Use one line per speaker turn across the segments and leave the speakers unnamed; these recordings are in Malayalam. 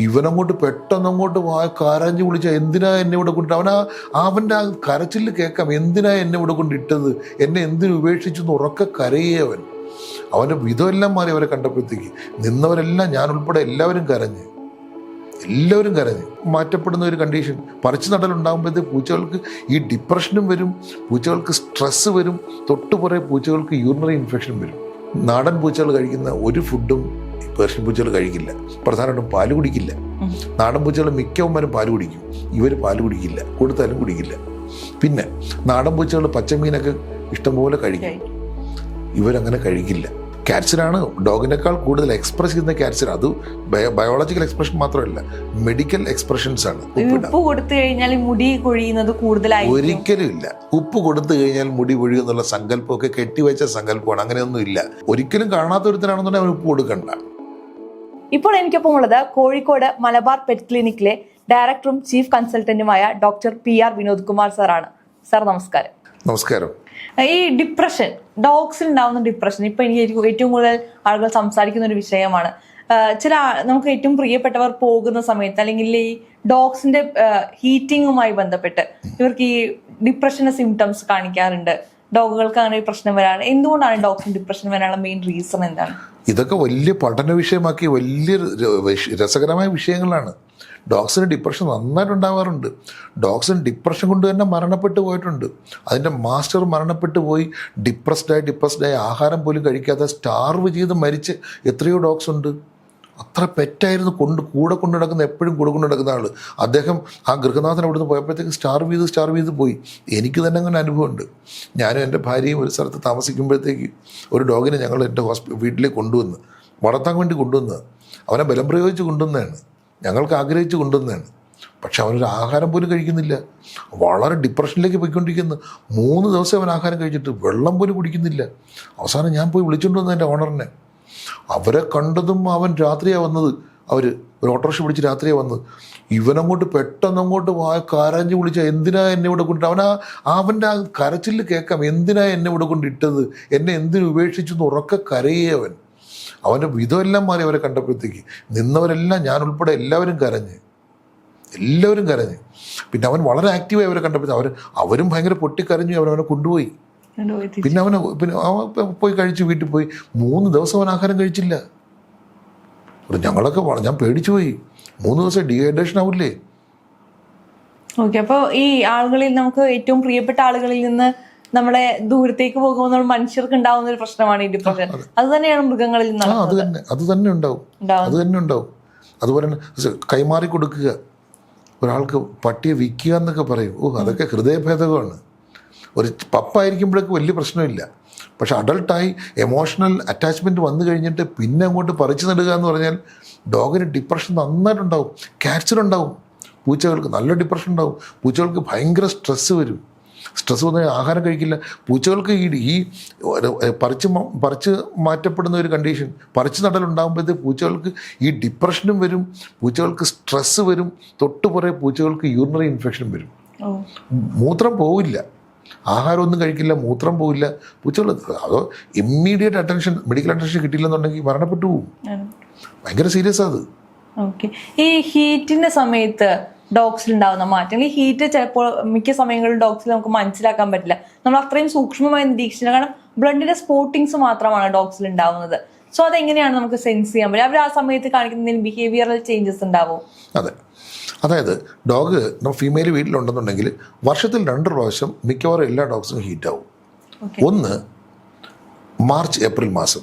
ഇവനങ്ങോട്ട് പെട്ടെന്ന് അങ്ങോട്ട് കരഞ്ഞു വിളിച്ച എന്തിനാ എന്നെ ഇവിടെ കൊണ്ട് അവൻ ആ അവന്റെ ആ കരച്ചിൽ കേൾക്കാം. എന്തിനാ എന്നെ ഇവിടെ കൊണ്ട് ഇട്ടത് എന്നെ എന്തിനു ഉപേക്ഷിച്ചു എന്ന് ഉറക്കെ കരയേ അവൻ. അവന്റെ വിധമെല്ലാം മാറി അവരെ കണ്ടപ്പോഴത്തേക്ക് നിന്നവരെല്ലാം ഞാൻ ഉൾപ്പെടെ എല്ലാവരും കരഞ്ഞ്. എല്ലാവരും കരഞ്ഞ്. മാറ്റപ്പെടുന്ന ഒരു കണ്ടീഷൻ പറിച്ചു നടലുണ്ടാകുമ്പോഴത്തേക്ക് പൂച്ചകൾക്ക് ഈ ഡിപ്രഷനും വരും പൂച്ചകൾക്ക് സ്ട്രെസ്സ് വരും. തൊട്ടുപുറേ പൂച്ചകൾക്ക് യൂറിനറി ഇൻഫെക്ഷൻ വരും. നാടൻ പൂച്ചകൾ കഴിക്കുന്ന ഒരു ഫുഡും പേർഷ്യൻ പൂച്ചകൾ കഴിക്കില്ല. പ്രധാനമായിട്ടും പാൽ കുടിക്കില്ല. നാടൻ പൂച്ചകൾ മിക്കവന്മാരും പാൽ കുടിക്കും. ഇവർ പാൽ കുടിക്കില്ല. കൊടുത്താലും കുടിക്കില്ല. പിന്നെ നാടൻ പൂച്ചകൾ പച്ചമീനൊക്കെ ഇഷ്ടംപോലെ കഴിക്കും. ഇവരങ്ങനെ കഴിക്കില്ല. ക്യാൻസറാണ് ഡോഗിനേക്കാൾ കൂടുതൽ എക്സ്പ്രസ് ചെയ്യുന്ന ക്യാറ്റ്സിൻ അത് ബയോളജിക്കൽ എക്സ്പ്രഷൻ മാത്രമല്ല മെഡിക്കൽ എക്സ്പ്രഷൻസ് ആണ്.
ഉപ്പ് കൊടുത്തു കഴിഞ്ഞാൽ മുടി കൊഴിയുന്നത് കൂടുതലായി
ഒരിക്കലും ഇല്ല. ഉപ്പ് കൊടുത്തു കഴിഞ്ഞാൽ മുടി പൊഴിയും എന്നുള്ള സങ്കല്പമൊക്കെ കെട്ടിവെച്ച സങ്കല്പമാണ്. അങ്ങനെയൊന്നും ഇല്ല. ഒരിക്കലും കാണാത്ത ഒരുത്തനാണെന്നുണ്ടെങ്കിൽ അവൻ ഉപ്പ് കൊടുക്കണ്ട.
ഇപ്പോൾ എനിക്കൊപ്പം ഉള്ളത് കോഴിക്കോട് മലബാർ പെറ്റ് ക്ലിനിക്കിലെ ഡയറക്ടറും chief കൺസൾട്ടന്റുമായ doctor P R Vinod Kumar സാറാണ് സാർ നമസ്കാരം.
നമസ്കാരം.
ഈ ഡിപ്രഷൻ ഡോഗ്സിൽ ഉണ്ടാവുന്ന ഡിപ്രഷൻ ഇപ്പൊ എനിക്ക് ഏറ്റവും- കൂടുതൽ ആളുകൾ സംസാരിക്കുന്ന ഒരു വിഷയമാണ്. ചില നമുക്ക് ഏറ്റവും പ്രിയപ്പെട്ടവർ പോകുന്ന സമയത്ത് അല്ലെങ്കിൽ ഈ ഡോഗ്സിന്റെ ഹീറ്റിങ്ങുമായി ബന്ധപ്പെട്ട് ഇവർക്ക് ഈ ഡിപ്രഷന്റെ സിംറ്റംസ് കാണിക്കാറുണ്ട്. ഡോഗുകൾക്ക് അങ്ങനെ ഒരു പ്രശ്നം വരാറ്. എന്തുകൊണ്ടാണ് ഡോഗ്സിന് ഡിപ്രഷൻ വരാനുള്ള മെയിൻ റീസൺ എന്താണ്?
ഇതൊക്കെ വലിയ പഠന വിഷയമാക്കി വലിയ രസകരമായ വിഷയങ്ങളാണ്. ഡോഗ്സിന് ഡിപ്രഷൻ നന്നായിട്ട് ഉണ്ടാവാറുണ്ട് ഡോഗ്സിന് ഡിപ്രഷൻ കൊണ്ട് തന്നെ മരണപ്പെട്ടു പോയിട്ടുണ്ട്. അതിന്റെ മാസ്റ്റർ മരണപ്പെട്ടു പോയി. ഡിപ്രസ്ഡായി ഡിപ്രസ്ഡായി ആഹാരം പോലും കഴിക്കാതെ സ്റ്റാർവ് ചെയ്ത് മരിച്ച് എത്രയോ ഡോഗ്സ് ഉണ്ട്. അത്ര പെറ്റായിരുന്നു കൊണ്ട് കൂടെ കൊണ്ടു നടക്കുന്ന എപ്പോഴും കൂടെ കൊണ്ട് നടക്കുന്ന ആൾ അദ്ദേഹം ആ ഗൃഹനാഥൻ അവിടുന്ന് പോയപ്പോഴത്തേക്ക് സ്റ്റാർവ് ചെയ്ത് സ്റ്റാർവ് ചെയ്ത് പോയി. എനിക്ക് തന്നെ അങ്ങനെ അനുഭവമുണ്ട്. ഞാനും എന്റെ ഭാര്യയും ഒരു സ്ഥലത്ത് താമസിക്കുമ്പോഴത്തേക്ക് ഒരു ഡോഗിനെ ഞങ്ങൾ എന്റെ ഹോസ്പി വീട്ടിലേക്ക് കൊണ്ടുവന്ന് വളർത്താൻ വേണ്ടി കൊണ്ടുവന്നത് അവനെ ബലം പ്രയോഗിച്ച് കൊണ്ടുവന്നതാണ്. ഞങ്ങൾക്ക് ആഗ്രഹിച്ച് കൊണ്ടുവന്നതാണ്. പക്ഷെ അവനൊരു ആഹാരം പോലും കഴിക്കുന്നില്ല. വളരെ ഡിപ്രഷനിലേക്ക് പോയിക്കൊണ്ടിരിക്കുന്നു. മൂന്ന് ദിവസം അവൻ ആഹാരം കഴിച്ചിട്ട് വെള്ളം പോലും കുടിക്കുന്നില്ല. അവസാനം ഞാൻ പോയി വിളിച്ചുകൊണ്ട് വന്നു എന്റെ ഓണറിനെ. അവരെ കണ്ടതും അവൻ രാത്രിയാണ് വന്നത്. അവർ ഒരു ഓട്ടോറിക്ഷ പിടിച്ച് രാത്രിയാണ് വന്നത്. ഇവനങ്ങോട്ട് പെട്ടെന്ന് അങ്ങോട്ട് വാ കരഞ്ഞു വിളിച്ച എന്തിനാ എന്നെ ഇവിടെ കൊണ്ട് അവൻ ആ അവന്റെ ആ കരച്ചിൽ കേൾക്കാം. എന്തിനാ എന്നെ ഇവിടെ കൊണ്ട് ഇട്ടത്? എന്നെ എന്തിനു ഉപേക്ഷിച്ചു എന്ന് ഉറക്ക കരയേ അവൻ. അവന്റെ വിധമെല്ലാം മാറി അവരെ കണ്ടപ്പോഴത്തേക്ക് നിന്നവരെല്ലാം ഞാൻ ഉൾപ്പെടെ എല്ലാവരും കരഞ്ഞ്. എല്ലാവരും കരഞ്ഞ്. പിന്നെ അവൻ വളരെ ആക്റ്റീവായി അവരെ കണ്ടപ്പോൾ അവർ അവരും ഭയങ്കര പൊട്ടിക്കരഞ്ഞു അവനവനെ കൊണ്ടുപോയി. പിന്നെ അവന് പിന്നെ അവൻ പോയി കഴിച്ച് വീട്ടിൽ പോയി. മൂന്ന് ദിവസം അവൻ ആഹാരം കഴിച്ചില്ല. ഞങ്ങളൊക്കെ ഞാൻ പേടിച്ചു പോയി. മൂന്ന് ദിവസം ഡീഹൈഡ്രേഷൻ ആവില്ലേ?
ഓക്കെ അപ്പോൾ ഈ ആളുകളിൽ നമുക്ക് ഏറ്റവും പ്രിയപ്പെട്ട ആളുകളിൽ നിന്ന് നമ്മളെ ദൂരത്തേക്ക് പോകുമ്പോൾ നമ്മൾ മനുഷ്യർക്ക് ഉണ്ടാവുന്ന ഒരു പ്രശ്നമാണ് ഈ ഡിപ്രഷൻ അത്. തന്നെയാണ് മൃഗങ്ങളിൽ
അത് തന്നെ. അത് തന്നെ ഉണ്ടാവും.
ഉണ്ടാവും.
അത് തന്നെ ഉണ്ടാവും. അതുപോലെ തന്നെ കൈമാറി കൊടുക്കുക. ഒരാൾക്ക് പട്ടിയെ വിൽക്കുക എന്നൊക്കെ പറയും. ഓ അതൊക്കെ ഹൃദയഭേദകമാണ്. ഒരു പപ്പായിരിക്കുമ്പോഴേക്ക് വലിയ പ്രശ്നമില്ല. പക്ഷെ അഡൾട്ടായി എമോഷണൽ അറ്റാച്ച്മെന്റ് വന്നു കഴിഞ്ഞിട്ട് പിന്നെ അങ്ങോട്ട് പറിച്ചു നടുക എന്ന് പറഞ്ഞാൽ ഡോഗിന് ഡിപ്രഷൻ നന്നായിട്ടുണ്ടാവും. ക്യാൻസറുണ്ടാവും പൂച്ചകൾക്ക് നല്ല ഡിപ്രഷൻ ഉണ്ടാവും. പൂച്ചകൾക്ക് ഭയങ്കര സ്ട്രെസ്സ് വരും. സ്ട്രെസ് വന്ന് ആഹാരം കഴിക്കില്ല. പൂച്ചകൾക്ക് ഈ ഈ പറിച്ച് പറിച്ച് മാറ്റപ്പെടുന്ന ഒരു കണ്ടീഷൻ പറിച്ച് നടലുണ്ടാകുമ്പോഴത്തേക്ക് പൂച്ചകൾക്ക് ഈ ഡിപ്രഷനും വരും. പൂച്ചകൾക്ക് സ്ട്രെസ്സ് വരും. തൊട്ട് പുറകെ പൂച്ചകൾക്ക് യൂറിനറി ഇൻഫെക്ഷൻ വരും. മൂത്രം പോവില്ല. ആഹാരമൊന്നും കഴിക്കില്ല മൂത്രം പോവില്ല. പൂച്ചകൾ അതോ ഇമ്മീഡിയറ്റ് അറ്റൻഷൻ മെഡിക്കൽ അറ്റൻഷൻ കിട്ടിയില്ലെന്നുണ്ടെങ്കിൽ മരണപ്പെട്ടു പോകും. ഭയങ്കര സീരിയസ് അത്.
ഓക്കെ ഈ ഹീറ്റിന്റെ സമയത്ത് ഡോഗ്സിൽ ഉണ്ടാവുന്ന മാറ്റങ്ങൾ ഈ ഹീറ്റ് ചിലപ്പോൾ മിക്ക സമയങ്ങളിൽ ഡോഗ്സിൽ നമുക്ക് മനസ്സിലാക്കാൻ പറ്റില്ല. നമ്മൾ അത്രയും സൂക്ഷ്മമായി നിരീക്ഷിച്ചില്ല കാരണം ബ്ലഡിന്റെ സ്പോട്ടിങ്സ് മാത്രമാണ് ഡോഗ്സിൽ ഉണ്ടാവുന്നത്. സോ അതെങ്ങനെയാണ് നമുക്ക് സെൻസ് ചെയ്യാൻ പറ്റുക? അവർ ആ സമയത്ത് കാണിക്കുന്ന ബിഹേവിയറൽ ചേഞ്ചസ് ഉണ്ടാവും?
അതെ. അതായത് ഡോഗ് നമ്മൾ ഫീമെയിൽ വീട്ടിലുണ്ടെന്നുണ്ടെങ്കിൽ വർഷത്തിൽ രണ്ട് പ്രാവശ്യം മിക്കവാറും എല്ലാ ഡോഗ്സും ഹീറ്റ്
ആവും.
ഒന്ന് മാർച്ച് ഏപ്രിൽ മാസം.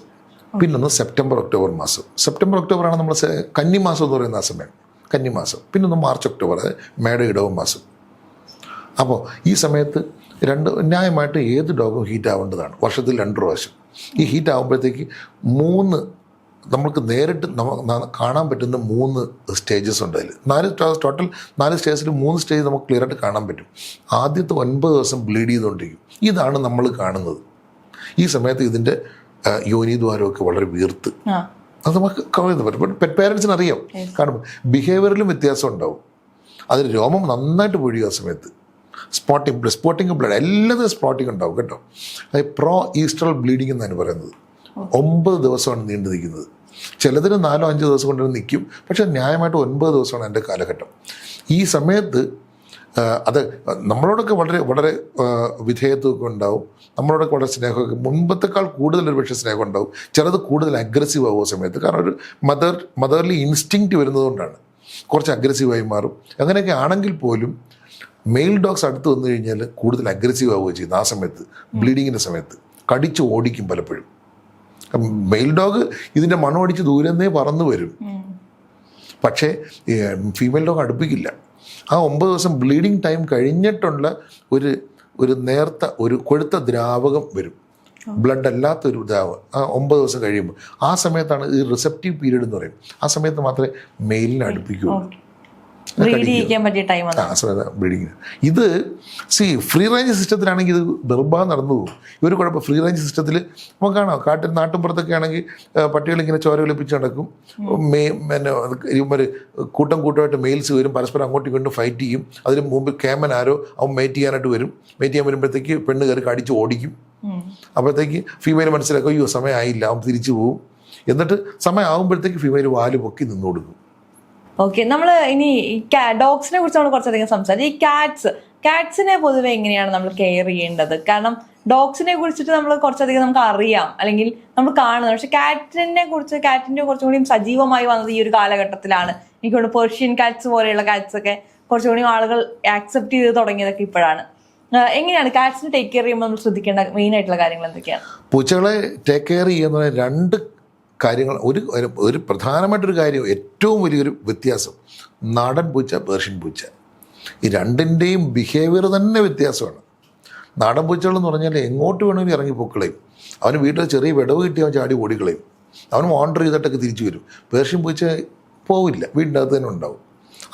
പിന്നൊന്ന് സെപ്റ്റംബർ ഒക്ടോബർ മാസം. സെപ്റ്റംബർ ഒക്ടോബർ ആണ് നമ്മൾ കന്നി മാസം എന്ന് പറയുന്ന ആ സമയം. കന്നിമാസം. പിന്നൊന്ന് മാർച്ച് ഒക്ടോബർ അതായത് മേട ഇടവ മാസം. അപ്പോൾ ഈ സമയത്ത് രണ്ട് ന്യായമായിട്ട് ഏത് ഡോഗും ഹീറ്റ് ആവേണ്ടതാണ് വർഷത്തിൽ രണ്ട് പ്രാവശ്യം. ഈ ഹീറ്റ് ആകുമ്പോഴത്തേക്ക് മൂന്ന് നമുക്ക് നേരിട്ട് കാണാൻ പറ്റുന്ന മൂന്ന് സ്റ്റേജസ് ഉണ്ട് അതിൽ നാല് ടോട്ടൽ നാല് സ്റ്റേജസിൽ മൂന്ന് സ്റ്റേജ് നമുക്ക് ക്ലിയർ ആയിട്ട് കാണാൻ പറ്റും. ആദ്യത്തെ ഒൻപത് ദിവസം ബ്ലീഡ് ചെയ്തുകൊണ്ടിരിക്കും. ഇതാണ് നമ്മൾ കാണുന്നത്. ഈ സമയത്ത് ഇതിന്റെ യോനിദ്വാരമൊക്കെ വളരെ വീർത്ത്. അത് നമുക്ക് കുറയുന്നു പറ്റും. ബട്ട് പെറ്റ് പേരൻസിന് അറിയാം കാരണം ബിഹേവിയറിലും വ്യത്യാസം ഉണ്ടാവും. അതിന് രോമം നന്നായിട്ട് പൊഴിയും ആ സമയത്ത്. സ്പോട്ടിംഗ് ബ്ലഡ് സ്പോട്ടിംഗ് ബ്ലഡ് എല്ലാത്തിനും സ്പോട്ടിംഗ് ഉണ്ടാവും കേട്ടോ. അത് പ്രോ ഈസ്റ്ററൽ ബ്ലീഡിംഗ് എന്നാണ് പറയുന്നത്. ഒമ്പത് ദിവസമാണ് നീണ്ടു നിൽക്കുന്നത്. ചിലതിന് നാലോ അഞ്ചോ ദിവസം കൊണ്ടുവന്ന് നിൽക്കും. പക്ഷേ ന്യായമായിട്ട് ഒൻപത് ദിവസമാണ് എന്റെ കാലഘട്ടം. ഈ സമയത്ത് അത് നമ്മളോടൊക്കെ വളരെ വളരെ വിധേയത്വമൊക്കെ ഉണ്ടാവും. നമ്മളോടൊക്കെ വളരെ സ്നേഹമൊക്കെ മുൻപത്തെക്കാൾ കൂടുതൽ ഒരു പക്ഷേ സ്നേഹം ഉണ്ടാവും. ചിലത് കൂടുതൽ അഗ്രസീവ് ആവും സമയത്ത്. കാരണം ഒരു മദർ മദർലി ഇൻസ്റ്റിങ്ക്റ്റ് വരുന്നതുകൊണ്ടാണ്. കുറച്ച് അഗ്രസീവായി മാറും. അങ്ങനെയൊക്കെ ആണെങ്കിൽ പോലും മെയിൽ ഡോഗ്സ് അടുത്ത് വന്നു കഴിഞ്ഞാൽ കൂടുതൽ അഗ്രസീവ് ആവുകയും ചെയ്യുന്നു ആ സമയത്ത് ബ്ലീഡിങ്ങിന്റെ സമയത്ത്. കടിച്ച് ഓടിക്കും പലപ്പോഴും. മെയിൽ ഡോഗ് ഇതിന്റെ മണമടിച്ച് അടിച്ച് നിന്നേ പറന്നു വരും. പക്ഷേ ഫീമെയിൽ ഡോഗ് അടുപ്പിക്കില്ല. ആ ഒമ്പത് ദിവസം ബ്ലീഡിങ് ടൈം കഴിഞ്ഞിട്ടുള്ള ഒരു ഒരു നേർത്ത ഒരു കൊഴുത്ത ദ്രാവകം വരും. ബ്ലഡ് അല്ലാത്തൊരു ദ്രാവകം ആ ഒമ്പത് ദിവസം കഴിയുമ്പോൾ. ആ സമയത്താണ് ഈ റിസപ്റ്റീവ് പീരീഡ് എന്ന് പറയും. ആ സമയത്ത് മാത്രമേ മെയിലിനെ അടുപ്പിക്കുകയുള്ളൂ.
ബ്രീഡ് ചെയ്യിക്കാൻ പറ്റിയ ടൈമാണ്
ആ സമയത്ത് ബ്ലീഡിങ്ങിന് ഇത് സി ഫ്രീ റേഞ്ച് സിസ്റ്റത്തിലാണെങ്കിൽ ഇത് നിർബാധം നടന്നു പോകും. ഇവർ കുഴപ്പം ഫ്രീ റേഞ്ച് സിസ്റ്റത്തിൽ നമുക്ക് കാണാം കാട്ടിൽ നാട്ടിൻപുറത്തൊക്കെ ആണെങ്കിൽ പട്ടികൾ ഇങ്ങനെ ചോര ഒലിപ്പിച്ച് നടക്കും. മേ പിന്നെ ഇവർ കൂട്ടം കൂട്ടമായിട്ട് മെയിൽസ് വരും പരസ്പരം അങ്ങോട്ടും ഇങ്ങോട്ടും ഫൈറ്റ് ചെയ്യും. അതിന് മുമ്പ് കേമൻ ആരോ അവൻ മേറ്റ് ചെയ്യാനായിട്ട് വരും. മേറ്റ് ചെയ്യാൻ വരുമ്പോഴത്തേക്ക് പെണ്ണ് കയറി കടിച്ച് ഓടിക്കും. അപ്പോഴത്തേക്ക് ഫീമെയിൽ മനസ്സിലാക്കും അയ്യോ സമയമായില്ല. അവൻ തിരിച്ചു പോകും. എന്നിട്ട് സമയമാകുമ്പോഴത്തേക്ക് ഫീമെയിൽ വാൽ പൊക്കി നിന്ന് കൊടുക്കും
ഓക്കെ നമ്മൾ ഇനി ഡോഗ്സിനെ കുറിച്ച് നമ്മൾ കുറച്ചധികം സംസാരിച്ചു. ഈ കാറ്റ്സ് കാറ്റ്സിനെ പൊതുവെ എങ്ങനെയാണ് നമ്മൾ കെയർ ചെയ്യേണ്ടത്? കാരണം ഡോഗ്സിനെ കുറിച്ചിട്ട് നമ്മൾ കുറച്ചധികം നമുക്ക് അറിയാം അല്ലെങ്കിൽ നമ്മൾ കാണുന്നത്. പക്ഷെ കാറ്റിനെ കുറിച്ച് കാറ്റിന്റെ കുറച്ചും കൂടി സജീവമായി വന്നത് ഈ ഒരു കാലഘട്ടത്തിലാണ്. എനിക്കൊണ്ട് പേർഷ്യൻ കാറ്റ്സ് പോലെയുള്ള കാറ്റ്സ് ഒക്കെ കുറച്ചും കൂടി ആളുകൾ ആക്സെപ്റ്റ് ചെയ്ത് തുടങ്ങിയതൊക്കെ ഇപ്പോഴാണ്. എങ്ങനെയാണ് കാറ്റ്സിനെ ടേക്ക് കെയർ ചെയ്യുമ്പോൾ നമ്മൾ ശ്രദ്ധിക്കേണ്ട മെയിൻ ആയിട്ടുള്ള കാര്യങ്ങൾ എന്തൊക്കെയാണ്?
പൂച്ചകളെ ടേക്ക് കെയർ ചെയ്യുന്ന രണ്ട് കാര്യങ്ങൾ ഒരു ഒരു- പ്രധാനമായിട്ടൊരു കാര്യം ഏറ്റവും വലിയൊരു വ്യത്യാസം നാടൻ പൂച്ച പേർഷ്യൻ പൂച്ച. ഈ രണ്ടിന്റെയും ബിഹേവിയർ തന്നെ വ്യത്യാസമാണ്. നാടൻ പൂച്ചകൾ എന്ന് പറഞ്ഞാൽ എങ്ങോട്ട് വേണമെങ്കിലും ഇറങ്ങി പൊക്കളയും. അവന് വീട്ടിൽ ചെറിയ വിടവ് കിട്ടി അവൻ ചാടി ഓടിക്കളയും. അവൻ വാണ്ടർ ചെയ്തിട്ടൊക്കെ തിരിച്ചു വരും. പേർഷ്യൻ പൂച്ച പോവില്ല വീടിന്റെ അകത്ത് തന്നെ ഉണ്ടാവും.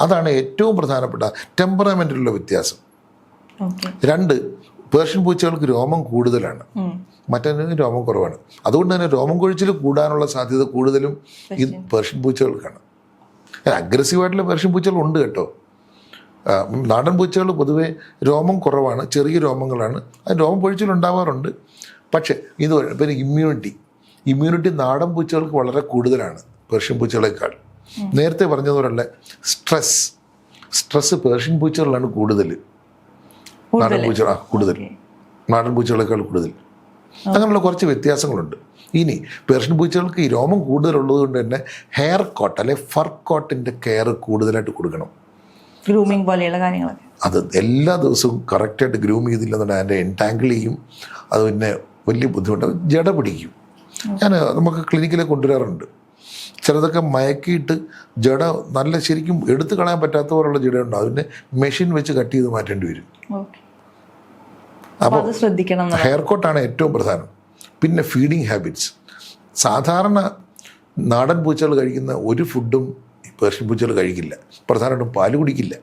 അതാണ് ഏറ്റവും പ്രധാനപ്പെട്ട ടെമ്പറമെന്റിലുള്ള വ്യത്യാസം. രണ്ട് പേർഷ്യൻ പൂച്ചകൾക്ക് രോമം കൂടുതലാണ്. മറ്റൊന്നിന് രോമം കുറവാണ്. അതുകൊണ്ട് തന്നെ രോമം കൊഴിച്ചിൽ കൂടാനുള്ള സാധ്യത കൂടുതലും ഈ പേർഷ്യൻ പൂച്ചകൾക്കാണ്. അഗ്രസീവായിട്ടുള്ള പേർഷ്യൻ പൂച്ചകൾ ഉണ്ട് കേട്ടോ. നാടൻ പൂച്ചകൾ പൊതുവേ രോമം കുറവാണ് ചെറിയ രോമങ്ങളാണ്. അത് രോമം പൊഴിച്ചിൽ ഉണ്ടാവാറുണ്ട്. പക്ഷേ ഇത് പിന്നെ ഇമ്മ്യൂണിറ്റി ഇമ്മ്യൂണിറ്റി നാടൻ പൂച്ചകൾക്ക് വളരെ കൂടുതലാണ് പേർഷ്യൻ പൂച്ചകളെക്കാൾ. നേരത്തെ പറഞ്ഞതുപോലെ സ്ട്രെസ് സ്ട്രെസ് പേർഷ്യൻ പൂച്ചകളിലാണ് കൂടുതൽ. നാടൻ പൂച്ചകൾ കൂടുതൽ. നാടൻ പൂച്ചകളെക്കാൾ കൂടുതൽ. അങ്ങനെയുള്ള കുറച്ച് വ്യത്യാസങ്ങളുണ്ട്. ഇനി പേർഷ്യൻ പൂച്ചകൾക്ക് ഈ രോമം കൂടുതലുള്ളത് കൊണ്ട് തന്നെ ഹെയർ കോട്ട് അല്ലെ ഫർ കോട്ടിന്റെ കെയർ കൂടുതലായിട്ട് കൊടുക്കണം.
ഗ്രൂമിങ് പോലെയുള്ള കാര്യങ്ങളൊക്കെ.
അത് എല്ലാ ദിവസവും കറക്റ്റായിട്ട് ഗ്രൂം ചെയ്തില്ലെന്നുണ്ടെങ്കിൽ അതിന്റെ എൻടാങ്കിൾ ചെയ്യും. അത് പിന്നെ വലിയ ബുദ്ധിമുട്ട്. ജട പിടിക്കും. ഞാൻ നമുക്ക് ക്ലിനിക്കിൽ കൊണ്ടുവരാറുണ്ട്. ചിലതൊക്കെ മയക്കിയിട്ട് ജട നല്ല ശരിക്കും എടുത്തു കളയാൻ പറ്റാത്ത പോലുള്ള ജടയുണ്ട്. അതിന്റെ മെഷീൻ വെച്ച് കട്ട് ചെയ്ത് മാറ്റേണ്ടി വരും.
ഓക്കെ അപ്പൊ ശ്രദ്ധിക്കണം.
ഹെയർ കോട്ടാണ് ഏറ്റവും പ്രധാനം. പിന്നെ ഫീഡിങ് ഹാബിറ്റ്സ് സാധാരണ നാടൻ പൂച്ചകൾ കഴിക്കുന്ന ഒരു ഫുഡും പേർഷ്യൻ പൂച്ചകൾ കഴിക്കില്ല. പ്രധാനമായിട്ടും പാൽ കുടിക്കില്ല.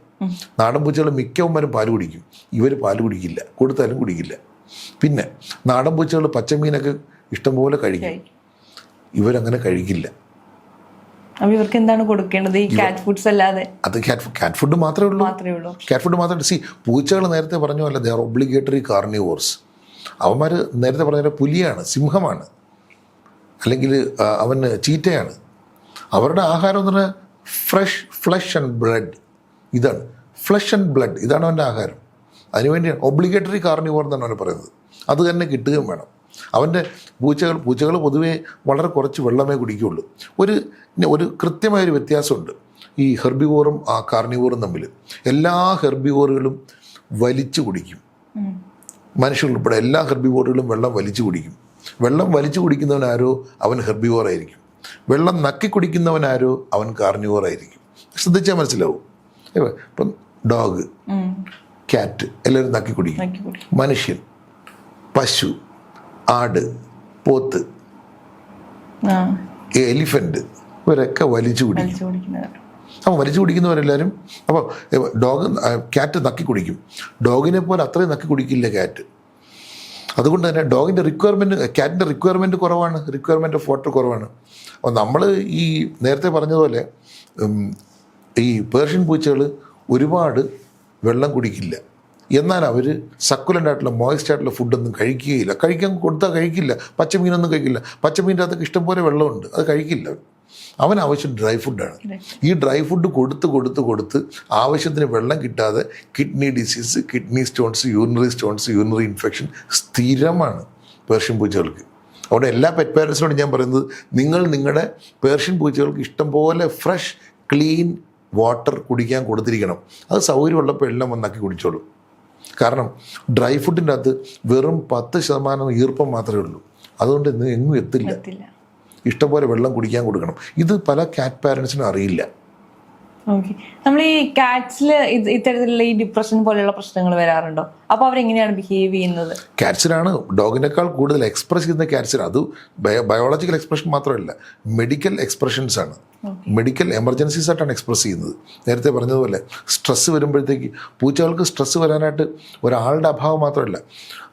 നാടൻ പൂച്ചകൾ മിക്കവന്മാരും പാൽ കുടിക്കും. ഇവർ പാൽ കുടിക്കില്ല. കൊടുത്താലും കുടിക്കില്ല. പിന്നെ നാടൻ പൂച്ചകൾ പച്ചമീനൊക്കെ ഇഷ്ടംപോലെ കഴിക്കും. ഇവരങ്ങനെ കഴിക്കില്ല.
അപ്പൊ ഇവർക്ക് എന്താണ് കൊടുക്കേണ്ടത്? ഈ കാറ്റ് ഫുഡ്സ് അല്ലാതെ.
അത് കാറ്റ് കാറ്റ് ഫുഡ് മാത്രമേ ഉള്ളൂ.
മാത്രമേ ഉള്ളൂ.
കാറ്റ് ഫുഡ് മാത്രമേ സി പൂച്ചകൾ നേരത്തെ പറഞ്ഞ പോലെ ദേ ആർ ഒബ്ലിഗേറ്ററി കാർണിവോർസ് അവന്മാർ നേരത്തെ പറഞ്ഞ പുലിയാണ് സിംഹമാണ്. അല്ലെങ്കിൽ അവന് ചീറ്റയാണ്. അവരുടെ ആഹാരം എന്ന് പറഞ്ഞാൽ ഫ്രഷ് ഫ്ലഷ് ആൻഡ് ബ്ലഡ് ഇതാണ്. ഫ്ലഷ് ആൻഡ് ബ്ലഡ് ഇതാണ് അവന്റെ ആഹാരം. അതിനുവേണ്ടിയാണ് ഒബ്ലിഗേറ്ററി കാർണിവോർ എന്നാണ് അവൻ പറയുന്നത്. അത് തന്നെ കിട്ടുകയും വേണം. അവന്റെ പൂച്ചകൾ പൂച്ചകൾ പൊതുവേ വളരെ കുറച്ച് വെള്ളമേ കുടിക്കുകയുള്ളൂ. ഒരു ഒരു കൃത്യമായൊരു വ്യത്യാസമുണ്ട്. ഈ ഹെർബിവോറും ആ കാർണിവോറും തമ്മിൽ. എല്ലാ ഹെർബിവോറുകളും വലിച്ചു കുടിക്കും.
മനുഷ്യർ
മനുഷ്യരുൾപ്പെടെ എല്ലാ ഹെർബിവോറുകളും വെള്ളം വലിച്ചു കുടിക്കും. വെള്ളം വലിച്ചു കുടിക്കുന്നവനാരോ അവൻ ഹെർബിവോറായിരിക്കും വെള്ളം നക്കി കുടിക്കുന്നവനാരോ അവൻ കാർണിവോറായിരിക്കും ശ്രദ്ധിച്ചാൽ മനസ്സിലാവും. ഇപ്പം ഡോഗ്. ക്യാറ്റ് എല്ലാവരും നക്കി കുടിക്കും. മനുഷ്യൻ പശു ആട് പോത്ത്
ആ.
എലിഫന്റ് ഇവരൊക്കെ വലിച്ചു കുടിക്കും. അപ്പോൾ വലിച്ചു കുടിക്കുന്നവരെല്ലാവരും അപ്പോൾ ഡോഗ് ക്യാറ്റ് നക്കി കുടിക്കും. ഡോഗിനെ പോലെ അത്രയും നക്കി കുടിക്കില്ല ക്യാറ്റ് അതുകൊണ്ട് തന്നെ ഡോഗിന്റെ റിക്വയർമെന്റ് ക്യാറ്റിന്റെ റിക്വയർമെന്റ് കുറവാണ്. റിക്വയർമെന്റ് ഓഫ് വാട്ടർ കുറവാണ്. അപ്പോൾ നമ്മൾ ഈ നേരത്തെ പറഞ്ഞതുപോലെ ഈ പേർഷ്യൻ പൂച്ചകൾ ഒരുപാട് വെള്ളം കുടിക്കില്ല. എന്നാൽ അവർ സക്കുലന്റ് ആയിട്ടുള്ള മോയിസ്റ്റ് ആയിട്ടുള്ള ഫുഡൊന്നും കഴിക്കുകയില്ല. കഴിക്കാൻ കൊടുത്താൽ കഴിക്കില്ല. പച്ചമീനൊന്നും കഴിക്കില്ല. പച്ചമീന്റെ അകത്തൊക്കെ ഇഷ്ടംപോലെ വെള്ളമുണ്ട്. അത് കഴിക്കില്ല അവൻ ആവശ്യം ഡ്രൈ ഫുഡാണ്. ഈ ഡ്രൈ ഫുഡ് കൊടുത്ത് കൊടുത്ത് കൊടുത്ത് ആവശ്യത്തിന് വെള്ളം കിട്ടാതെ kidney disease kidney stones urinary stones urinary infection സ്ഥിരമാണ് പേർഷ്യൻ പൂച്ചകൾക്ക്. അവിടെ എല്ലാ പെറ്റ് പാരൻസിനോടും ഞാൻ പറയുന്നത് നിങ്ങൾ നിങ്ങളുടെ പേർഷ്യൻ പൂച്ചകൾക്ക് ഇഷ്ടംപോലെ ഫ്രഷ് ക്ലീൻ വാട്ടർ കുടിക്കാൻ കൊടുത്തിരിക്കണം. അത് സൗകര്യമുള്ളപ്പോൾ എല്ലാം വന്നാക്കി കുടിച്ചോളൂ. കാരണം ഡ്രൈ ഫുഡിന്റെ അകത്ത് വെറും പത്ത് ശതമാനം ഈർപ്പം മാത്രമേ ഉള്ളൂ. അതുകൊണ്ട് ഇന്ന് എങ്ങും എത്തില്ല. ഇഷ്ടംപോലെ വെള്ളം കുടിക്കാൻ കൊടുക്കണം. ഇത് പല കാറ്റ് പാരൻസിനും അറിയില്ല.
ഓക്കെ നമ്മൾ ഈ കാറ്റ്സിൽ ഇത്തരത്തിലുള്ള ഈ ഡിപ്രഷൻ പോലെയുള്ള പ്രശ്നങ്ങൾ വരാറുണ്ടോ? അപ്പോൾ അവരെങ്ങനെയാണ് ബിഹേവ് ചെയ്യുന്നത്?
കാറ്റ്സിലാണ് ഡോഗിനേക്കാൾ കൂടുതൽ എക്സ്പ്രസ് ചെയ്യുന്ന കാറ്റ്സിൽ അത് ബയോളജിക്കൽ എക്സ്പ്രഷൻ മാത്രമല്ല മെഡിക്കൽ എക്സ്പ്രഷൻസ് ആണ്. മെഡിക്കൽ എമർജൻസീസ് ആയിട്ടാണ് എക്സ്പ്രസ് ചെയ്യുന്നത്. നേരത്തെ പറഞ്ഞതുപോലെ സ്ട്രെസ് വരുമ്പോഴത്തേക്ക് പൂച്ചകൾക്ക് സ്ട്രെസ് വരാനായിട്ട് ഒരാളുടെ അഭാവം മാത്രമല്ല.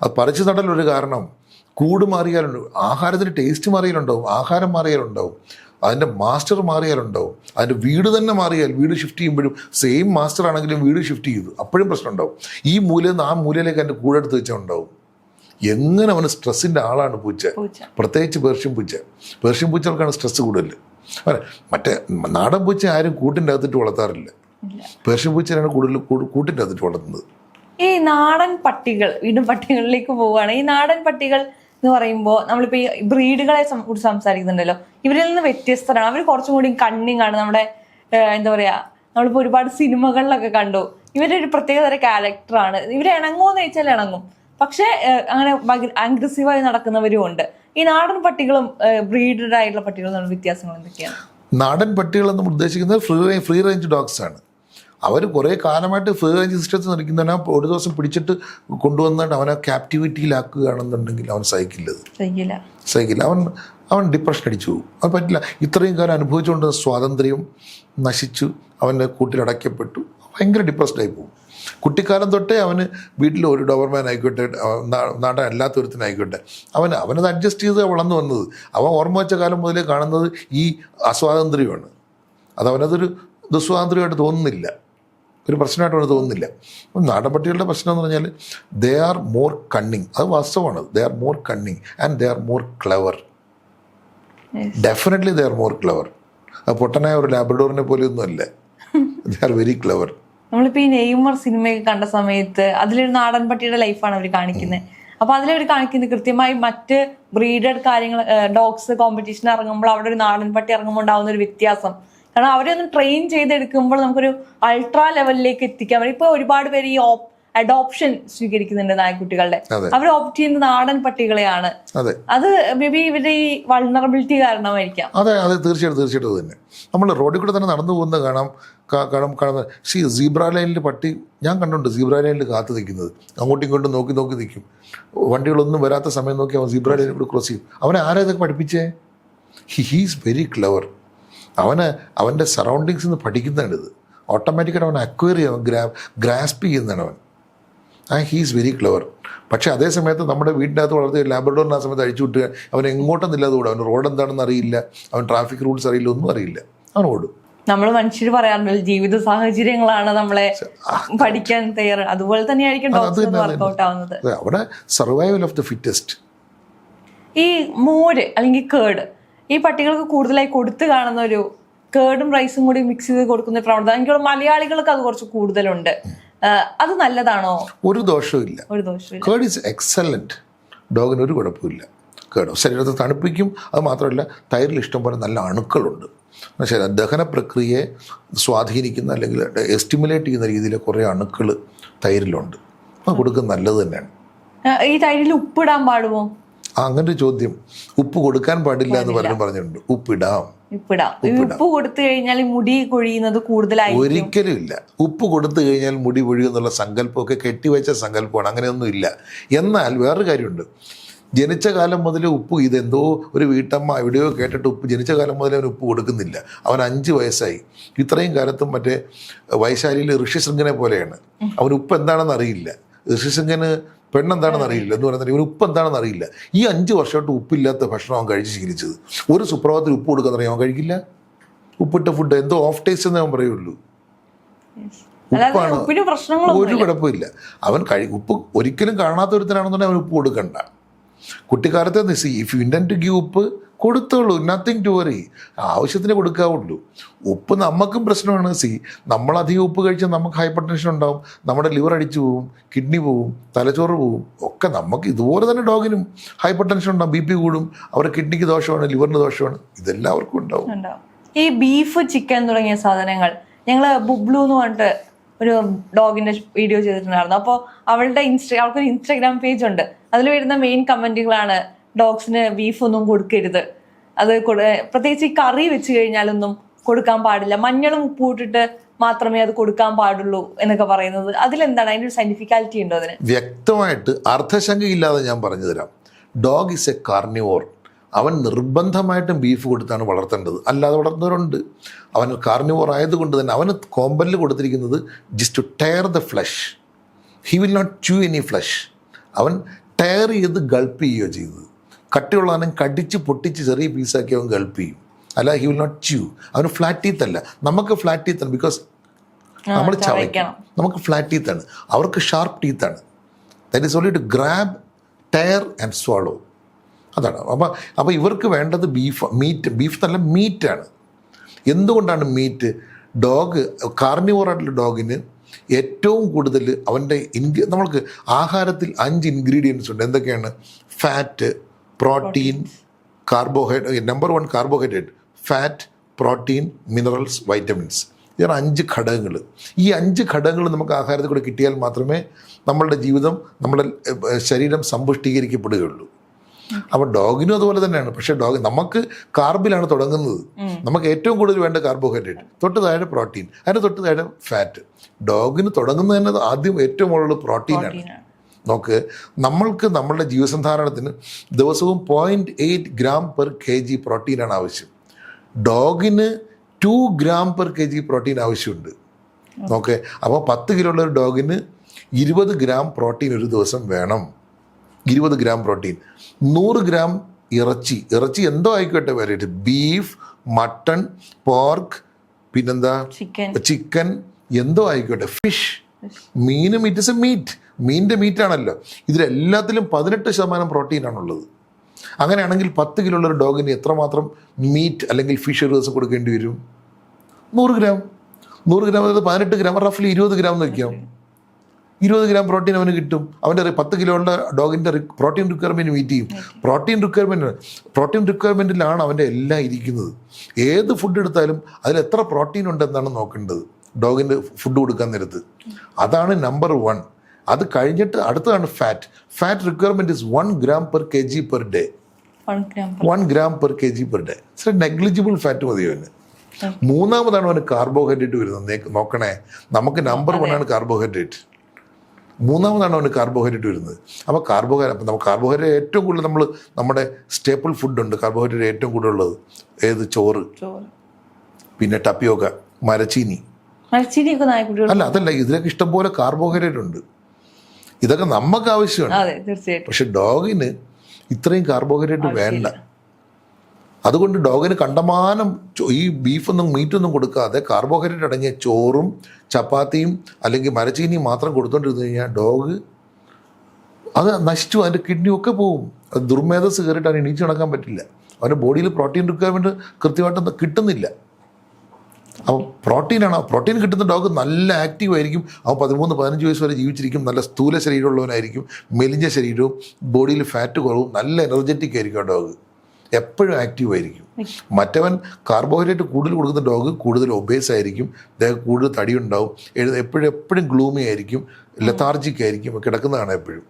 അത് പറിച്ചു നടൽ ഒരു കാരണം കൂട് മാറിയാലുണ്ട് ആഹാരത്തിന് ടേസ്റ്റ് മാറിയാലുണ്ടാവും ആഹാരം മാറിയാലുണ്ടാവും. അതിന്റെ മാസ്റ്റർ മാറിയാലുണ്ടാവും. അതിന്റെ വീട് തന്നെ മാറിയാൽ വീട് ഷിഫ്റ്റ് ചെയ്യുമ്പോഴും സെയിം മാസ്റ്റർ ആണെങ്കിലും വീട് ഷിഫ്റ്റ് ചെയ്തു. അപ്പോഴും പ്രശ്നം ഉണ്ടാവും ഈ മൂലയിൽ നിന്ന് ആ മൂലയിലേക്ക് എന്റെ കൂടെടുത്ത് വെച്ചാൽ ഉണ്ടാവും. എങ്ങനെ അവന് സ്ട്രെസ്സിന്റെ ആളാണ് പൂച്ച? പ്രത്യേകിച്ച് പേർഷ്യൻ പൂച്ച. പേർഷ്യൻ പൂച്ചകൾക്കാണ് സ്ട്രെസ് കൂടുതൽ. അല്ലെ മറ്റേ നാടൻ പൂച്ച ആരും കൂട്ടിന്റെ അകത്തിട്ട് വളർത്താറില്ല. പേർഷ്യൻ പൂച്ചയാണ് കൂടുതൽ കൂട്ടിന്റെ അകത്തിട്ട് വളർത്തുന്നത്.
ഈ നാടൻ പട്ടികൾ വീണ്ടും പട്ടികളിലേക്ക് പോവുകയാണ്. ഈ നാടൻ പട്ടികൾ എന്ന് പറയുമ്പോൾ നമ്മളിപ്പോൾ ഈ ബ്രീഡുകളെ കുറിച്ച് സംസാരിക്കുന്നുണ്ടല്ലോ. ഇവരിൽ നിന്ന് വ്യത്യസ്തരാണ്. അവർ കുറച്ചും കൂടി കണ്ണിങ് ആണ്. നമ്മുടെ എന്താ പറയാ നമ്മളിപ്പോൾ ഒരുപാട് സിനിമകളിലൊക്കെ കണ്ടു. ഇവരുടെ ഒരു പ്രത്യേക തരം ക്യാരക്ടറാണ് ഇവർ ഇണങ്ങുമെന്ന് ചോദിച്ചാൽ ഇണങ്ങും. പക്ഷേ അങ്ങനെ അഗ്രസീവായി നടക്കുന്നവരും ഉണ്ട്. ഈ നാടൻ പട്ടികളും ബ്രീഡഡ് ആയിട്ടുള്ള പട്ടികളും വ്യത്യാസങ്ങൾ എന്തൊക്കെയാണ്?
നാടൻ പട്ടികൾ എന്ന് ഉദ്ദേശിക്കുന്നത് ഫ്രീ ഫ്രീ റേഞ്ച് ഡോഗ്സ് ആണ്. അവർ കുറേ കാലമായിട്ട് ഫ്രീ റേഞ്ച് സിസ്റ്റത്തിൽ നിൽക്കുന്നവനെ ഒരു ദിവസം പിടിച്ചിട്ട് കൊണ്ടുവന്നിട്ട് അവനെ ക്യാപ്റ്റിവിറ്റിയിലാക്കുകയാണെന്നുണ്ടെങ്കിൽ അവൻ സഹിക്കില്ലത്
ചെയ്യില്ല
സഹിക്കില്ല. അവൻ അവൻ ഡിപ്രഷൻ അടിച്ചു പോകും. അത് പറ്റില്ല. ഇത്രയും കാലം അനുഭവിച്ചുകൊണ്ട് സ്വാതന്ത്ര്യം നശിച്ചു. അവന്റെ കൂട്ടിലടയ്ക്കപ്പെട്ടു ഭയങ്കര ഡിപ്രസ്ഡ് ആയി പോകും. കുട്ടിക്കാലം തൊട്ടേ അവന് വീട്ടിൽ ഒരു ഡോവർമാൻ ആയിക്കോട്ടെ നാടൻ അല്ലാത്തൊരുത്തിനായിക്കോട്ടെ അവൻ അവനത് അഡ്ജസ്റ്റ് ചെയ്ത് വളർന്നു വന്നത്. അവൻ ഓർമ്മ വെച്ച കാലം മുതലേ കാണുന്നത് ഈ അസ്വാതന്ത്ര്യമാണ്. അത് അവനതൊരു ദുസ്വാതന്ത്ര്യമായിട്ട് തോന്നുന്നില്ല. ഒരു പ്രശ്നമായിട്ട് അവന് തോന്നുന്നില്ല. അപ്പം നാടൻ പട്ടികളുടെ പ്രശ്നം എന്ന് പറഞ്ഞാൽ ദേ ആർ മോർ കണ്ണിങ് അത് വാസ്തവമാണ്. They are more cunning and they are more clever. Definitely they are more clever പൊട്ടനായ ഒരു ലാബ്രഡോറിനെ പോലെയൊന്നും അല്ല. ദേ ആർ വെരി ക്ലവർ
നമ്മളിപ്പോ ഈ നെയ്മർ സിനിമയൊക്കെ കണ്ട സമയത്ത് അതിലൊരു നാടൻ പട്ടിയുടെ ലൈഫാണ് അവർ കാണിക്കുന്നത് അപ്പൊ അതിലവർ കാണിക്കുന്നത് കൃത്യമായി മറ്റ് ബ്രീഡഡ് കാര്യങ്ങൾ ഡോഗ്സ് കോമ്പറ്റീഷൻ ഇറങ്ങുമ്പോൾ അവിടെ ഒരു നാടൻ പട്ടി ഇറങ്ങുമ്പോൾ ഉണ്ടാവുന്ന ഒരു വ്യത്യാസം. കാരണം അവരെ ഒന്ന് ട്രെയിൻ ചെയ്തെടുക്കുമ്പോൾ നമുക്കൊരു അൾട്രാ ലെവലിലേക്ക് എത്തിക്കാൻ പറ്റും ഇപ്പൊ ഒരുപാട് പേര് ഈ അഡോപ്ഷൻ സ്വീകരിക്കുന്നുണ്ട് നായ്ക്കുട്ടികളുടെ. അവർ ഓപ്റ്റ് ചെയ്യുന്ന നാടൻ പട്ടികളെയാണ്.
അതെ.
മേ ബി ഇവരുടെ ഈ വൾണറബിലിറ്റി കാരണമായിരിക്കാം.
അതെ അതെ. തീർച്ചയായിട്ടും തീർച്ചയായിട്ടും തന്നെ. നമ്മൾ റോഡിൽ കൂടെ തന്നെ നടന്നു പോകുന്ന കാണാം കടം കാണാം കാണുന്ന സി സീബ്ര ലൈനിൽ പട്ടി ഞാൻ കണ്ടുണ്ട് സീബ്ര ലൈനിൽ കാത്തു നിൽക്കുന്നത്. അങ്ങോട്ടും ഇങ്ങോട്ടും നോക്കി നോക്കി നിൽക്കും. വണ്ടികളൊന്നും വരാത്ത സമയം നോക്കി അവൻ സീബ്ര ലൈനിൽ കൂടെ ക്രോസ് ചെയ്യും. അവനെ ആരാ ഇതൊക്കെ പഠിപ്പിച്ചേ? ഹി ഹീസ് വെരി ക്ലവർ അവന് അവന്റെ സറൗണ്ടിങ്സിൽ നിന്ന് പഠിക്കുന്നതാണിത് ഓട്ടോമാറ്റിക്കായിട്ട് അവൻ അക്വയർ ചെയ്യും ഗ്രാ ഗ്രാസ്പ് ചെയ്യുന്നതാണ് അവൻ. ആ ഹീസ് വെരി ക്ലവർ പക്ഷേ അതേ സമയത്ത് നമ്മുടെ വീടിനകത്ത് വളർത്തി വളർത്തിയ ലാബ്രഡോറിന് ആ സമയത്ത് അഴിച്ചു വിട്ടുക അവൻ എങ്ങോട്ടൊന്നില്ലാതെ ഓടും. അവൻ റോഡ് എന്താണെന്ന് അറിയില്ല. അവൻ ട്രാഫിക് റൂൾസ് അറിയില്ല ഒന്നും അറിയില്ല. അവൻ ഓടും.
നമ്മൾ മനുഷ്യർ പറയാറുണ്ടല്ലോ ജീവിത സാഹചര്യങ്ങളാണ് നമ്മളെ പഠിക്കാൻ തയ്യാറ്. അതുപോലെ തന്നെയായിരിക്കും
അത്
ആവുന്നത്.
അവിടെ സർവൈവൽ ഓഫ് ദ ഫിറ്റസ്റ്റ്
ഈ മോര് അല്ലെങ്കിൽ കേട് ഈ പട്ടികൾക്ക് കൂടുതലായി കൊടുത്തു കാണുന്ന ഒരു കേടും റൈസും കൂടി മിക്സ് ചെയ്ത് കൊടുക്കുന്ന പ്രവണത. എനിക്ക് മലയാളികൾക്ക് അത് കുറച്ച് കൂടുതലുണ്ട്. അത് നല്ലതാണോ?
ഒരു ദോഷവും ഇല്ല.
ഒരു ദോഷമില്ല
കേർഡ് ഈസ് എക്സലന്റ് ഡോഗിന് ഒരു കുഴപ്പമില്ല കേടോ? ശരീരത്തെ തണുപ്പിക്കും. അത് മാത്രമല്ല തൈരിൽ ഇഷ്ടംപോലെ നല്ല അണുക്കളുണ്ട്. ശരി ദഹന പ്രക്രിയയെ സ്വാധീനിക്കുന്ന അല്ലെങ്കിൽ എസ്റ്റിമുലേറ്റ് ചെയ്യുന്ന രീതിയിൽ കുറേ അണുക്കൾ തൈരിലുണ്ട്. അത് കൊടുക്കുന്നത് നല്ലത് തന്നെയാണ്.
ഈ തൈരിൽ ഉപ്പിടാൻ പാടുമോ?
അങ്ങനെ ചോദ്യം. ഉപ്പ് കൊടുക്കാൻ പാടില്ല എന്ന് പലരും പറഞ്ഞിട്ടുണ്ട്. ഉപ്പിടാം.
ഉപ്പ് കൊടുത്തു കഴിഞ്ഞാൽ മുടി കൊഴിയുന്നത് കൂടുതലായി
ഒരിക്കലും ഇല്ല. ഉപ്പ് കൊടുത്തു കഴിഞ്ഞാൽ മുടി പൊഴിയുന്നുള്ള സങ്കല്പമൊക്കെ കെട്ടിവെച്ച സങ്കല്പമാണ്. അങ്ങനെയൊന്നും ഇല്ല. എന്നാൽ വേറൊരു കാര്യമുണ്ട്. ജനിച്ച കാലം മുതൽ ഉപ്പ് ഇതെന്തോ ഒരു വീട്ടമ്മ എവിടെയോ കേട്ടിട്ട് ഉപ്പ് ജനിച്ച കാലം മുതൽ അവൻ ഉപ്പ് കൊടുക്കുന്നില്ല. അവൻ അഞ്ച് വയസ്സായി. ഇത്രയും കാലത്തും മറ്റേ വൈശാലിയിൽ ഋഷിശൃംഗനെ പോലെയാണ്. അവൻ ഉപ്പ് എന്താണെന്ന് അറിയില്ല. ഋഷിശൃംഗന് പെണ്ണെന്താണെന്ന് അറിയില്ല. എന്ന് പറയുന്നത് ഇവൻ ഉപ്പ് എന്താണെന്ന് അറിയില്ല. ഈ അഞ്ച് വർഷമായിട്ട് ഉപ്പില്ലാത്ത ഭക്ഷണം അവൻ കഴിച്ച് ശീലിച്ചത്. ഒരു സുപ്രഭാതത്തിൽ ഉപ്പ് കൊടുക്കാൻ അറിയാം അവൻ കഴിക്കില്ല. ഉപ്പിട്ട ഫുഡ് എന്തോ ഓഫ് ടേസ്റ്റ് എന്നേ അവൻ പറയുള്ളൂ. ഉപ്പാണ്. ഒരു കുഴപ്പമില്ല. അവൻ കഴി ഉപ്പ് ഒരിക്കലും കാണാത്ത ഒരുത്തനാണെന്നുണ്ടെങ്കിൽ അവൻ ഉപ്പ് കൊടുക്കണ്ട. കുട്ടിക്കാലത്തെ നിസ് if you intend to give ഉപ്പ് കൊടുത്തോളൂ നത്തിങ് ടു വറി ആവശ്യത്തിന് കൊടുക്കാവുള്ളൂ. ഉപ്പ് നമുക്കും പ്രശ്നമാണ്. സി നമ്മളധികം ഉപ്പ് കഴിച്ചാൽ നമുക്ക് ഹൈപ്പർ ടെൻഷൻ ഉണ്ടാവും. നമ്മുടെ ലിവർ അടിച്ചു പോവും കിഡ്നി പോവും തലച്ചോറ് പോവും. ഒക്കെ നമുക്ക് ഇതുപോലെ തന്നെ ഡോഗിനും ഹൈപ്പർ ടെൻഷൻ ഉണ്ടാവും. ബി പി കൂടും. അവരുടെ കിഡ്നിക്ക് ദോഷമാണ് ലിവറിന് ദോഷമാണ്. ഇതെല്ലാവർക്കും ഉണ്ടാവും.
ഈ ബീഫ് ചിക്കൻ തുടങ്ങിയ സാധനങ്ങൾ ഞങ്ങൾ ബുബ്ലു എന്ന് പറഞ്ഞിട്ട് ഒരു ഡോഗിന്റെ വീഡിയോ ചെയ്തിട്ടുണ്ടായിരുന്നു. അപ്പോൾ അവളുടെ ഇൻസ്റ്റ അവൾക്കൊരു ഇൻസ്റ്റാഗ്രാം പേജ് ഉണ്ട്. അതിൽ വരുന്ന മെയിൻ കമന്റുകളാണ് ഡോഗ്സിന് ബീഫൊന്നും കൊടുക്കരുത്. അത് പ്രത്യേകിച്ച് ഈ കറി വെച്ച് കഴിഞ്ഞാലൊന്നും കൊടുക്കാൻ പാടില്ല. മഞ്ഞളും ഉപ്പും ഇട്ടിട്ട് മാത്രമേ അത് കൊടുക്കാൻ പാടുള്ളൂ എന്നൊക്കെ പറയുന്നത്. അതിലെന്താണ്? അതിന്റെ ഒരു സയന്റിഫിക്കാലിറ്റി ഉണ്ടോ അതിന്?
വ്യക്തമായിട്ട് അർത്ഥശങ്കയില്ലാതെ ഞാൻ പറഞ്ഞു തരാം ഡോഗ് ഇസ് എ കാർണിവോർ അവൻ നിർബന്ധമായിട്ടും ബീഫ് കൊടുത്താണ് വളർത്തേണ്ടത്. അല്ലാതെ വളർത്തുന്നവരുണ്ട് അവൻ കാർണിവോർ ആയതുകൊണ്ട് തന്നെ അവന് കോമ്പലിൽ കൊടുത്തിരിക്കുന്നത് just to tear the flesh he will not chew any flesh അവൻ ടയർ ചെയ്ത് ഗൾപ്പ് ചെയ്യുകയോ ചെയ്തത്. കട്ടിയുള്ള സാധനം കടിച്ച് പൊട്ടിച്ച് ചെറിയ പീസാക്കി അവൻ ഗൾപ്പ് ചെയ്യും. അല്ല ഹി വിൽ നോട്ട് ച്യൂ അവന് ഫ്ലാറ്റ് ടീത്ത് അല്ല. നമുക്ക് ഫ്ലാറ്റ് ടീത്ത് ആണ് ബിക്കോസ് നമ്മൾ ചവയ്ക്കണം. നമുക്ക് ഫ്ലാറ്റ് ടീത്ത് ആണ്. അവർക്ക് ഷാർപ്പ് ടീത്ത് ആണ്. That is only to grab tear and swallow അതാണ്. അപ്പോൾ അപ്പോൾ ഇവർക്ക് വേണ്ടത് ബീഫ് മീറ്റ് ബീഫ് നല്ല മീറ്റാണ് എന്തുകൊണ്ടാണ് മീറ്റ് ഡോഗ് കാർണിവോറായിട്ടുള്ള ഡോഗിന് ഏറ്റവും കൂടുതൽ അവന്റെ ഇൻഗ്രി നമ്മൾക്ക് ആഹാരത്തിൽ അഞ്ച് ഇൻഗ്രീഡിയൻസ് ഉണ്ട്. എന്തൊക്കെയാണ്? Fat protein carbohydrate number one carbohydrate fat protein minerals vitamins. ഇതാണ് അഞ്ച് ഘടകങ്ങൾ. ഈ അഞ്ച് ഘടകങ്ങൾ നമുക്ക് ആഹാരത്തിൽ കൂടെ കിട്ടിയാൽ മാത്രമേ നമ്മളുടെ ജീവിതം നമ്മുടെ ശരീരം സമ്പുഷ്ടീകരിക്കപ്പെടുകയുള്ളൂ. അപ്പോൾ ഡോഗിനും അതുപോലെ തന്നെയാണ്. പക്ഷേ ഡോഗ് നമുക്ക് കാർബിലാണ് തുടങ്ങുന്നത്. നമുക്ക് ഏറ്റവും കൂടുതൽ വേണ്ട കാർബോഹൈഡ്രേറ്റ്. തൊട്ട് താഴെ പ്രോട്ടീൻ അതിന് തൊട്ട് താഴെ ഫാറ്റ്. ഡോഗിന് തുടങ്ങുന്നത് തന്നെ ആദ്യം ഏറ്റവും കൂടുതൽ പ്രോട്ടീനാണ്.
പ്രോട്ടീനാണ്.
നോക്ക് നമ്മൾക്ക് നമ്മളുടെ ജീവസന്ധാരണത്തിന് ദിവസവും point eight gram per K G പ്രോട്ടീനാണ് ആവശ്യം. ഡോഗിന് two gram per K G protein ആവശ്യമുണ്ട് ഓക്കെ അപ്പോൾ പത്ത് കിലോ ഉള്ള ഒരു ഡോഗിന് ഇരുപത് ഗ്രാം പ്രോട്ടീൻ ഒരു ദിവസം വേണം. ഇരുപത് ഗ്രാം പ്രോട്ടീൻ നൂറ് ഗ്രാം ഇറച്ചി. ഇറച്ചി എന്തോ ആയിക്കോട്ടെ വേറെ ബീഫ് മട്ടൺ പോർക്ക് പിന്നെന്താ?
ചിക്കൻ
ചിക്കൻ എന്തോ ആയിക്കോട്ടെ. ഫിഷ് മീനും ഇറ്റ് ഇസ് എ മീറ്റ് മീനിന്റെ മീറ്റാണല്ലോ ഇതിലെല്ലാത്തിലും പതിനെട്ട് ശതമാനം പ്രോട്ടീനാണുള്ളത് അങ്ങനെയാണെങ്കിൽ പത്ത് കിലോ ഉള്ള ഒരു ഡോഗിന് എത്രമാത്രം മീറ്റ് അല്ലെങ്കിൽ ഫിഷ് ഒരു ദിവസം കൊടുക്കേണ്ടി വരും? നൂറ് ഗ്രാം നൂറ് ഗ്രാം അതായത് പതിനെട്ട് ഗ്രാം റഫ്ലി ഇരുപത് ഗ്രാം എന്ന് വയ്ക്കാം ഇരുപത് ഗ്രാം പ്രോട്ടീൻ അവന് കിട്ടും. അവന്റെ പത്ത് കിലോ ഉള്ള ഡോഗിന്റെ പ്രോട്ടീൻ റിക്വയർമെന്റ് മീറ്റ് ചെയ്യും. പ്രോട്ടീൻ റിക്വയർമെന്റ് പ്രോട്ടീൻ റിക്വയർമെന്റിലാണ് അവന്റെ എല്ലാം ഇരിക്കുന്നത്. ഏത് ഫുഡ് എടുത്താലും അതിൽ എത്ര പ്രോട്ടീൻ ഉണ്ടെന്നാണ് നോക്കേണ്ടത്. ഡോഗിന്റെ ഫുഡ് കൊടുക്കാൻ നേരത്ത്. അതാണ് നമ്പർ വൺ അത് കഴിഞ്ഞിട്ട് അടുത്തതാണ് fat fat requirement is one gram per K G per day
one gram
per K G per day it's negligible fat മതി അവന്. മൂന്നാമതാണ് അവന് കാർബോഹൈഡ്രേറ്റ് വരുന്നത്. നോക്കണേ. നമുക്ക് നമ്പർ വൺ ആണ് കാർബോഹൈഡ്രേറ്റ് മൂന്നാമതാണ് അവന് കാർബോഹൈഡ്രേറ്റ് വരുന്നത്. അപ്പോൾ കാർബോഹൈഡ്രേറ്റ് അപ്പോൾ നമുക്ക് കാർബോഹൈഡ്രേറ്റ് ഏറ്റവും കൂടുതൽ നമ്മൾ നമ്മുടെ സ്റ്റേപ്പിൾ ഫുഡുണ്ട് കാർബോഹൈഡ്രേറ്റ് ഏറ്റവും കൂടുതൽ ഉള്ളത്. ഏത്? ചോറ്. പിന്നെ ടപ്പിയോക്ക മരച്ചീനി. അല്ല അതല്ല. ഇതിലൊക്കെ ഇഷ്ടംപോലെ കാർബോഹൈഡ്രേറ്റ് ഉണ്ട്. ഇതൊക്കെ നമുക്ക് ആവശ്യമാണ് പക്ഷെ ഡോഗിന് ഇത്രയും കാർബോഹൈഡ്രേറ്റ് വേണ്ട. അതുകൊണ്ട് ഡോഗിന് കണ്ടമാനം ഈ ബീഫൊന്നും മീറ്റൊന്നും കൊടുക്കാതെ കാർബോഹൈഡ്രേറ്റ് അടങ്ങിയ ചോറും ചപ്പാത്തിയും അല്ലെങ്കിൽ മരച്ചീനിയും മാത്രം കൊടുത്തോണ്ടിരുന്നു കഴിഞ്ഞാൽ ഡോഗ് അത് നശിച്ചു അതിന്റെ കിഡ്നി ഒക്കെ പോവും. അത് ദുർമേധസ് കയറിയിട്ട് അവന് എണീച്ച് നടക്കാൻ പറ്റില്ല. അവന്റെ ബോഡിയിൽ പ്രോട്ടീൻ റിക്വയർമെന്റ് കൃത്യമായിട്ട് കിട്ടുന്നില്ല. അപ്പോൾ പ്രോട്ടീനാണ്. പ്രോട്ടീൻ കിട്ടുന്ന ഡോഗ് നല്ല ആക്റ്റീവ് ആയിരിക്കും. അവൻ പതിമൂന്ന് പതിനഞ്ച് വയസ്സ് വരെ ജീവിച്ചിരിക്കും. നല്ല സ്ഥൂല ശരീരമുള്ളവനായിരിക്കും. മെലിഞ്ഞ ശരീരവും ബോഡിയിൽ ഫാറ്റ് കുറവും നല്ല എനർജറ്റിക് ആയിരിക്കും ആ ഡോഗ്. എപ്പോഴും ആക്റ്റീവ് ആയിരിക്കും. മറ്റവൻ കാർബോഹൈഡ്രേറ്റ് കൂടുതൽ കൊടുക്കുന്ന ഡോഗ് കൂടുതൽ ഒബേസ് ആയിരിക്കും. ദേഹം കൂടുതൽ തടി ഉണ്ടാവും എഴുത എപ്പോഴും എപ്പോഴും ഗ്ലൂമി ആയിരിക്കും. ലത്താർജിക് ആയിരിക്കും. കിടക്കുന്നതാണ് എപ്പോഴും.